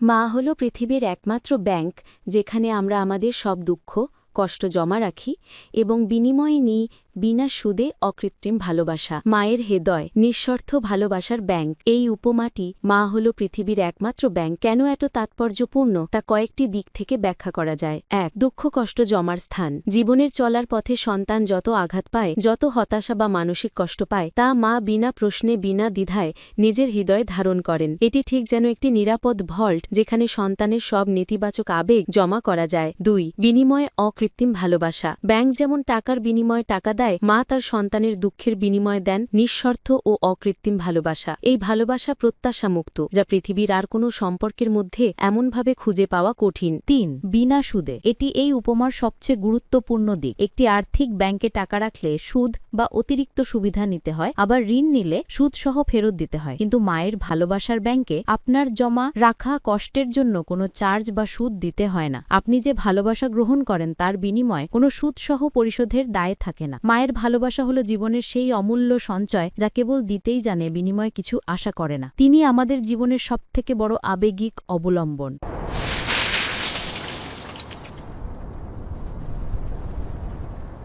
মা হল পৃথিবীর একমাত্র ব্যাংক, যেখানে আমরা আমাদের সব দুঃখ, কষ্ট জমা রাখি এবং বিনিময়ে নিই বিনা সুদে অকৃত্রিম ভালোবাসা। মায়ের হৃদয়, নিঃস্বার্থ ভালোবাসার ব্যাংক। এই উপমাটি মা হল পৃথিবীর একমাত্র ব্যাংক। কেন এত তাৎপর্যপূর্ণ? তা কয়েকটি দিক থেকে ব্যাখ্যা করা যায়। এক, দুঃখ কষ্ট জমার স্থান। জীবনের চলার পথে সন্তান যত আঘাত পায়, যত হতাশা বা মানসিক কষ্ট পায়, তা মা বিনা প্রশ্নে, বিনা দ্বিধায় নিজের হৃদয়ে ধারণ করেন। এটি ঠিক যেন একটি নিরাপদ ভল্ট, যেখানে সন্তানের সব নেতিবাচক আবেগ জমা করা যায়। দুই, বিনিময়ে অকৃত্রিম ভালোবাসা। ব্যাংক যেমন টাকার বিনিময়ে টাকা দেয় মা তার সন্তানের দুঃখের বিনিময় দেন নিঃস্বার্থ ও অকৃত্রিম ভালোবাসা। এই ভালোবাসা প্রত্যাশামুক্ত, যা পৃথিবীর আর কোনো সম্পর্কের মধ্যে এমনভাবে খুঁজে পাওয়া কঠিন। তিন, বিনা সুদে। এটি এই উপমার সবচেয়ে গুরুত্বপূর্ণ দিক। একটি আর্থিক ব্যাংকে টাকা রাখলে সুদ বা অতিরিক্ত সুবিধা নিতে হয়, আবার ঋণ নিলে সুদসহ ফেরত দিতে হয়। কিন্তু মায়ের ভালোবাসার ব্যাংকে আপনার জমা রাখা কষ্টের জন্য কোনো চার্জ বা সুদ দিতে হয় না। আপনি যে ভালোবাসা গ্রহণ করেন তার বিনিময়ে কোনো সুদসহ পরিশোধের দায় থাকে না। মায়ের ভালোবাসা হলো জীবনের সেই অমূল্য সঞ্চয় যা কেবল দিতেই জানে, বিনিময়ে কিছু আশা করে না। তিনি আমাদের জীবনের সবথেকে বড় আবেগিক অবলম্বন।